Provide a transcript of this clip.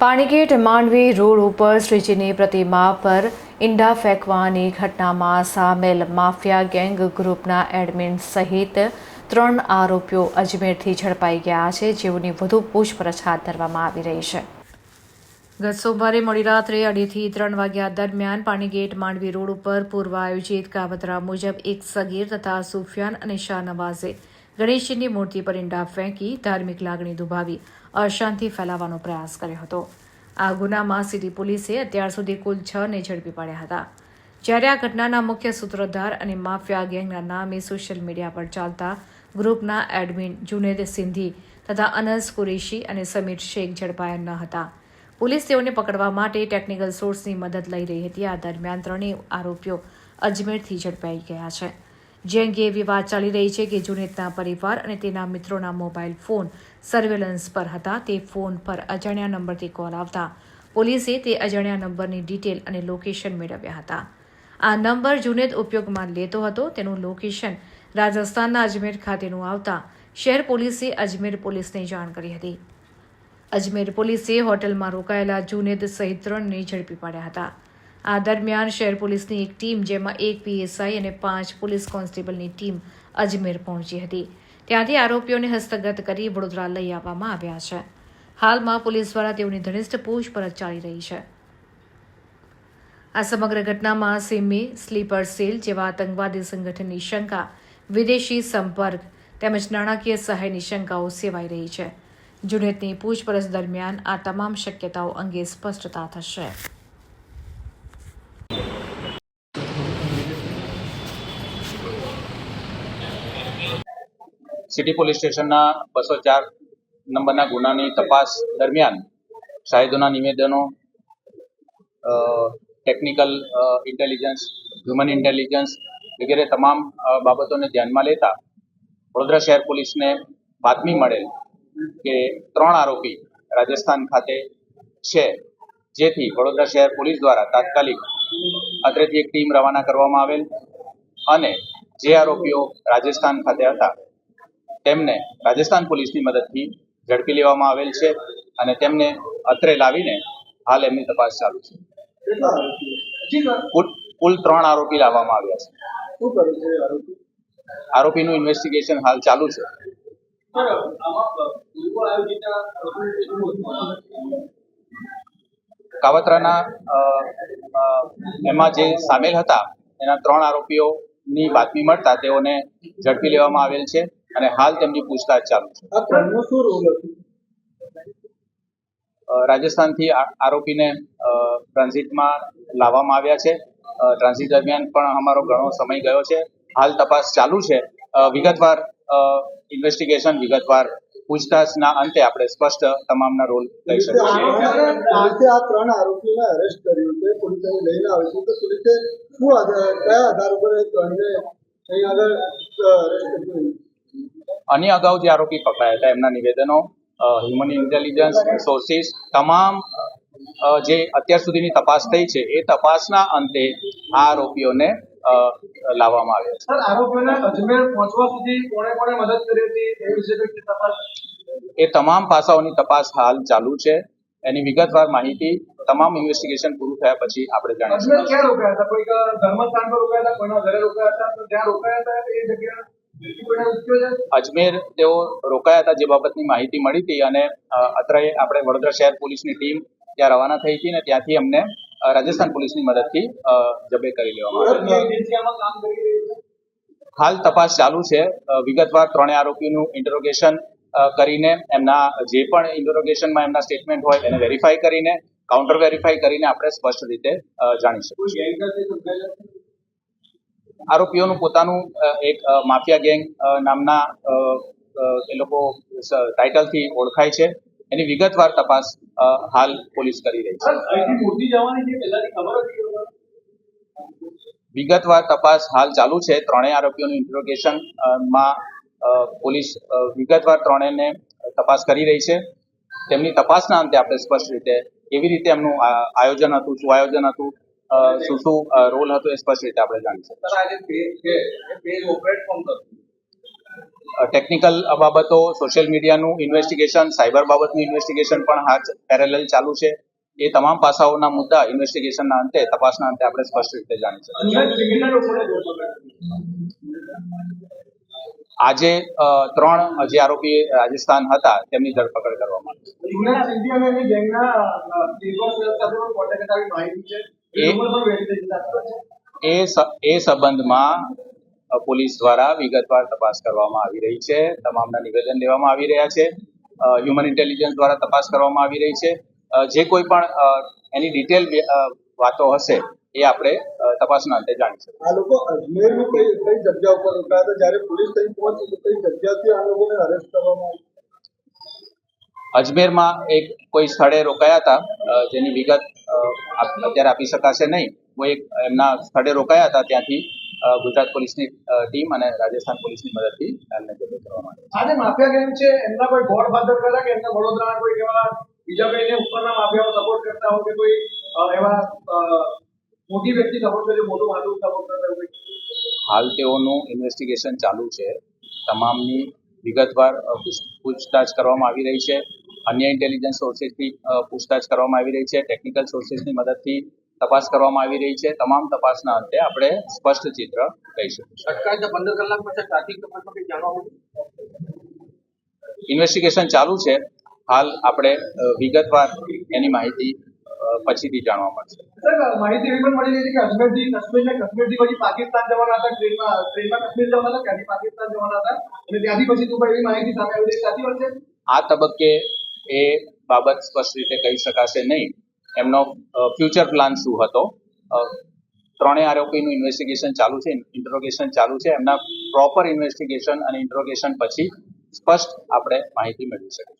Panigate Mandvi road ઉપર શ્રીજીની પ્રતિમા પર ઈંડા ફેંકવાની ઘટનામાં સામેલ માફિયા ગેંગ ગ્રુપના એડમિન સહિત ત્રણ આરોપીઓ અજમેરથી ઝડપાઈ ગયા છે. જેઓની વધુ પૂછપરછ હાથ ધરવામાં આવી રહી છે. ગત સોમવારે મોડી રાત્રે અઢીથી ત્રણ વાગ્યા દરમિયાન પાણીગેટ માંડવી રોડ ઉપર પૂર્વ આયોજિત કાવતરા મુજબ એક સગીર તથા સુફિયાન અને શાહનવાઝે ગણેશજીની મૂર્તિ પર ઈંડા ફેંકી ધાર્મિક લાગણી દુભાવી અશાંતિ ફેલાવવાનો પ્રયાસ કર્યો હતો. આ ગુનામાં સિટી પોલીસે અત્યાર સુધી કુલ છ ને ઝડપી પાડ્યા હતા. જ્યારે આ ઘટનાના મુખ્ય સૂત્રધાર અને માફિયા ગેંગના નામે સોશિયલ મીડિયા પર ચાલતા ગ્રુપના એડમિન જુનેદ સિંધી તથા અનસ કુરેશી અને સમીર શેખ ઝડપાયા ન હતા. પોલીસ તેઓને પકડવા માટે ટેકનિકલ સોર્સની મદદ લઈ રહી હતી. આ દરમિયાન ત્રણેય આરોપીઓ અજમેરથી ઝડપાઈ ગયા છે. જે અંગે એવી વાત ચાલી રહી છે કે જુનેદના પરિવાર અને તેના મિત્રોના મોબાઈલ ફોન સર્વેલન્સ પર હતા. તે ફોન પર અજાણ્યા નંબરથી કોલ આવતા. પોલીસે તે અજાણ્યા નંબરની ડિટેલ અને લોકેશન મેળવ્યા હતા. આ નંબર જુનેદ ઉપયોગમાં લેતો હતો. તેનું લોકેશન રાજસ્થાનના અજમેર ખાતેનું આવતા શહેર પોલીસે અજમેર પોલીસને જાણ કરી હતી. અજમેર પોલીસે હોટલમાં રોકાયેલા જુનેદ સહિત ત્રણને ઝડપી પાડ્યા હતા. આ દરમિયાન શહેર પોલીસની એક ટીમ, જેમાં એક પીએસઆઈ અને પાંચ પોલીસ કોન્સ્ટેબલની ટીમ અજમેર પહોંચી હતી. ત્યાંથી આરોપીઓને હસ્તગત કરી વડોદરા લઈ આવવામાં આવ્યા છે. હાલમાં પોલીસ દ્વારા તેઓની ઘનિષ્ઠ પૂછપરછ ચાલી રહી છે. આ સમગ્ર ઘટનામાં સિમી, સ્લીપર સેલ જેવા આતંકવાદી સંગઠનની શંકા, વિદેશી સંપર્ક તેમજ નાણાકીય સહાયની શંકાઓ સેવાઈ રહી છે. જુનેદની પૂછપરછ દરમિયાન આ તમામ શક્યતાઓ અંગે સ્પષ્ટતા થશે. સિટી પોલીસ સ્ટેશનના બસો ચાર નંબરના ગુનાની તપાસ દરમિયાન શાહિદોના નિવેદનો ટેકનિકલ ઇન્ટેલિજન્સ હ્યુમન ઇન્ટેલિજન્સ વગેરે તમામ બાબતોને ધ્યાનમાં લેતા વડોદરા શહેર પોલીસને બાતમી મળેલ કે ત્રણ આરોપી રાજસ્થાન ખાતે છે, જેથી વડોદરા શહેર પોલીસ દ્વારા તાત્કાલિક અત્રેથી એક ટીમ રવાના કરવામાં આવેલ અને જે આરોપીઓ રાજસ્થાન ખાતે હતા તેમને રાજસ્થાન પોલીસની મદદથી ઝડપી લેવામાં આવેલ છે અને તેમને અત્રે લાવીને હાલ એમની તપાસ ચાલુ છે. કુલ ત્રણ આરોપી લાવવામાં આવ્યા છે. આરોપીનું ઇન્વેસ્ટિગેશન હાલ ચાલુ છે? કાવતરાના એમાં જે સામેલ હતા, એના ત્રણ આરોપીઓની બાતમી મળતા તેઓને ઝડપી લેવામાં આવેલ છે. અને હાલ તેમની પૂછતાછ ચાલુ છે. રાજસ્થાનથી આરોપીને ટ્રાન્ઝિટમાં લાવવામાં આવ્યા છે. ટ્રાન્ઝિટ દરમિયાન પણ અમારો ઘણો સમય ગયો છે. હાલ તપાસ ચાલુ છે. વિગતવાર ઇન્વેસ્ટિગેશન વિગતવાર પૂછતાછના અંતે આપણે સ્પષ્ટ તમામના રોલ લઈ શકીએ. આ ત્રણ આરોપીને અરેસ્ટ કર્યું છે. પોલીસ લઈને આવે છે. તો પોલીસે શું કયા આધાર ઉપર ત્રણને અહીં આગળ અરેસ્ટ કર્યું? આની અગાઉ જે આરોપી પકડાયા હતા. એમના નિવેદનો હ્યુમન ઇન્ટેલિજન્સ સોર્સિસ તમામ જે અત્યાર સુધીની તપાસ થઈ છે એ તપાસના અંતે આ આરોપીઓને લાવવામાં આવ્યા છે. આરોપીઓને અજમેર પહોંચવા સુધી કોણે કોણે મદદ કરી હતી? એ વિશે તપાસ એ તમામ પાસાઓની તપાસ હાલ ચાલુ છે. એની વિગતવાર માહિતી તમામ ઇન્વેસ્ટિગેશન પૂરું થયા પછી આપણે જાણીશું. ક્યાં રોકાયા હતા? કોઈ ધર્મસ્થાન પર રોકાયા હતા? કોઈના ઘરે રોકાયા હતા? તો જ્યાં રોકાયા હતા એ જગ્યા? અજમેર તેઓ રોકાયા હતા જે બાબતની માહિતી મળી હતી અને અત્રે આપણે વડોદરા શહેર પોલીસની ટીમ ત્યાં રવાના થઈ હતી ને ત્યાંથી અમને રાજસ્થાન પોલીસની મદદથી જબે કરી લેવામાં આવી હાલ તપાસ ચાલુ છે. વિગતવાર ત્રણે આરોપીનું ઇન્ટરોગેશન કરીને એમના જે પણ ઇન્ટરોગેશનમાં એમના સ્ટેટમેન્ટ હોય એને વેરીફાઈ કરીને કાઉન્ટર વેરીફાઈ કરીને આપણે સ્પષ્ટ રીતે જાણી શકીએ કોઈ ગેંગ નથી સંકળાયેલા છે? આરોપીઓનું પોતાનું એક માફિયા ગેંગ નામના એ લોકો ટાઇટલથી ઓળખાય છે. એની વિગતવાર તપાસ હાલ પોલીસ કરી રહી છે. વિગતવાર તપાસ હાલ ચાલુ છે. ત્રણેય આરોપીઓનું ઇન્ટ્રોગેશનમાં પોલીસ વિગતવાર ત્રણેયને તપાસ કરી રહી છે. તેમની તપાસના અંતે આપણે સ્પષ્ટ રીતે કેવી રીતે એમનું આયોજન હતું શું આયોજન હતું શું શું રોલ હતો એ સ્પષ્ટ રીતે આપણે જાણી શકીએ સર આ જે પેજ છે એ પેજ ઓપરેટ કોણ કરતું? ટેકનિકલ બાબતો સોશિયલ મીડિયાનું ઇન્વેસ્ટિગેશન સાયબર બાબતનું ઇન્વેસ્ટિગેશન પણ હાથ પેરેલલ ચાલુ છે. એ તમામ પાસાઓના મુદ્દા ઇન્વેસ્ટિગેશનના અંતે તપાસના અંતે આપણે સ્પષ્ટ રીતે જાણી શકીએ આજે ત્રણ જે આરોપી રાજસ્થાન હતા તેમની ધરપકડ કરવામાં આવી. છે. એ- સંબંધમાં પોલીસ દ્વારા વિગતવાર તપાસ કરવામાં આવી રહી છે. તમામના નિવેદન લેવામાં આવી રહ્યા છે. હ્યુમન ઇન્ટેલિજન્સ દ્વારા તપાસ કરવામાં આવી રહી છે. જે કોઈ પણ એની ડિટેલ વાતો હશે, એ આપણે તપાસના અંતે જાણી શકીએ. આ લોકો અજમેરની કઈ કઈ જગ્યા ઉપર રોકાયા હતા? જ્યારે પોલીસ અહીં પહોંચી કઈ જગ્યાથી આ લોકોને અરેસ્ટ કરવામાં આવી અજમેરમાં એક કોઈ સ્થળે રોકાયા હતા જેની વિગત અત્યારે આપી શકાશે નહીં. કોઈ એક એમના સ્થળે રોકાયા હતા ત્યાંથી ગુજરાત પોલીસની ટીમ અને રાજસ્થાન પોલીસની મદદથી એમને જબ્બે કરવામાં આવી આજે માફિયા ગેમ છે એમના કોઈ ગોડ ફાધર ખરા કે એમના વડોદરાના કોઈ એવા બીજા કોઈને ઉપરના માફિયાઓ સપોર્ટ કરતા હોય કે કોઈ એવા મોટી વ્યક્તિ સપોર્ટ કરે મોટું માધુ સપોર્ટ કરતા હોય હાલ તેઓનું ઇન્વેસ્ટિગેશન ચાલુ છે. તમામની વિગતવાર પૂછ- પૂછતાછ કરવામાં આવી રહી છે. અન્ય ઇન્ટેલિજન્સ સોર્સિસથી પૂછતાછ કરવામાં આવી રહી છે ટેકનિકલ સોર્સિસની મદદથી તપાસ કરવામાં આવી રહી છે. તમામ તપાસના અંતે આપણે સ્પષ્ટ ચિત્ર કહી શકીશું. ઇન્વેસ્ટિગેશન ચાલુ છે. હાલ આપણે વિગતવાર એની માહિતી પછીથી જાણવા મળશે. માહિતી એવી પણ મળી રહી છે કે પછી પાકિસ્તાન જવાના હતા ટ્રેનમાં ટ્રેનમાં કાશ્મીર જવાના હતા ત્યાંથી પાકિસ્તાન જવાના હતા. અને ત્યાંથી પછી દુબઈ એવી માહિતી સામે આવી રહી સાચી વાત છે? આ તબક્કે એ બાબત સ્પષ્ટ રીતે કહી શકાશે નહીં. એમનો ફ્યુચર પ્લાન શું હતો? ત્રણેય આરોપીનું ઇન્વેસ્ટિગેશન ચાલુ છે ઇન્ટ્રોગેશન ચાલુ છે. એમના પ્રોપર ઇન્વેસ્ટિગેશન અને ઇન્ટ્રોગેશન પછી સ્પષ્ટ આપણે માહિતી મેળવી શકીએ.